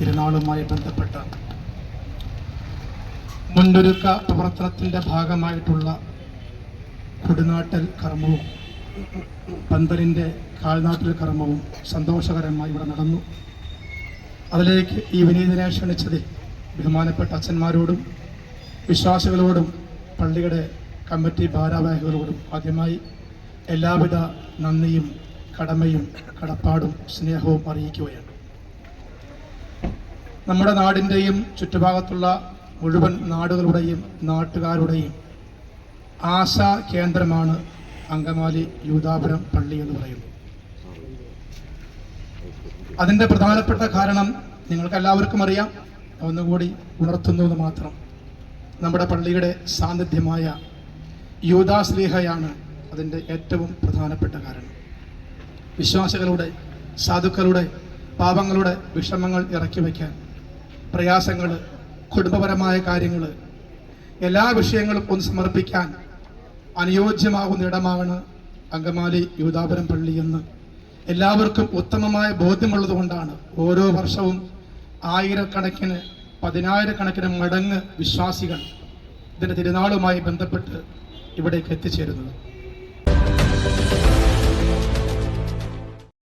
തിരുനാളുമായി ബന്ധപ്പെട്ട മുന്നൊരുക്ക പ്രവർത്തനത്തിന്റെ ഭാഗമായിട്ടുള്ള കുടിനാട്ടൽ കർമ്മവും പന്തലിന്റെ കാൽനാട്ടൽ കർമ്മവും സന്തോഷകരമായി ഇവിടെ നടന്നു. അതിലേക്ക് ഈ വിനീതനെ ക്ഷണിച്ചതിൽ ബഹുമാനപ്പെട്ട അച്ഛന്മാരോടും വിശ്വാസികളോടും പള്ളിയുടെ കമ്മിറ്റി ഭാരവാഹികളോടും ആദ്യമായി എല്ലാവിധ നന്ദിയും കടമയും കടപ്പാടും സ്നേഹവും അറിയിക്കുകയാണ്. നമ്മുടെ നാടിന്റെയും ചുറ്റുഭാഗത്തുള്ള മുഴുവൻ നാടുകളുടെയും നാട്ടുകാരുടെയും ആശാ കേന്ദ്രമാണ് അങ്കമാലി യൂതാപുരം പള്ളി എന്ന് പറയുന്നത്. അതിന്റെ പ്രധാനപ്പെട്ട കാരണം നിങ്ങൾക്ക് എല്ലാവർക്കും അറിയാം ഒന്നുകൂടി എന്ന് മാത്രം. നമ്മുടെ പള്ളിയുടെ സാന്നിധ്യമായ യൂദാസ്ലീഹയാണ് അതിന്റെ ഏറ്റവും പ്രധാനപ്പെട്ട കാരണം. വിശ്വാസികളുടെ സാധുക്കളുടെ പാപങ്ങളുടെ വിഷമങ്ങൾ ഇറക്കി വയ്ക്കാൻ പ്രയാസങ്ങൾ കുടുംബപരമായ കാര്യങ്ങൾ എല്ലാ വിഷയങ്ങളും ഒന്ന് സമർപ്പിക്കാൻ അനുയോജ്യമാകുന്ന ഇടമാണ് അങ്കമാലി യൂതാപുരം പള്ളി എന്ന്. എല്ലാവർക്കും ഉത്തമമായ ബോധ്യമുള്ളത് കൊണ്ടാണ് ഓരോ വർഷവും ആയിരക്കണക്കിന് പതിനായിരക്കണക്കിന് മടങ്ങ് വിശ്വാസികൾ ഇതിന്റെ തിരുനാളുമായി ബന്ധപ്പെട്ട് ഇവിടേക്ക് എത്തിച്ചേരുന്നത്.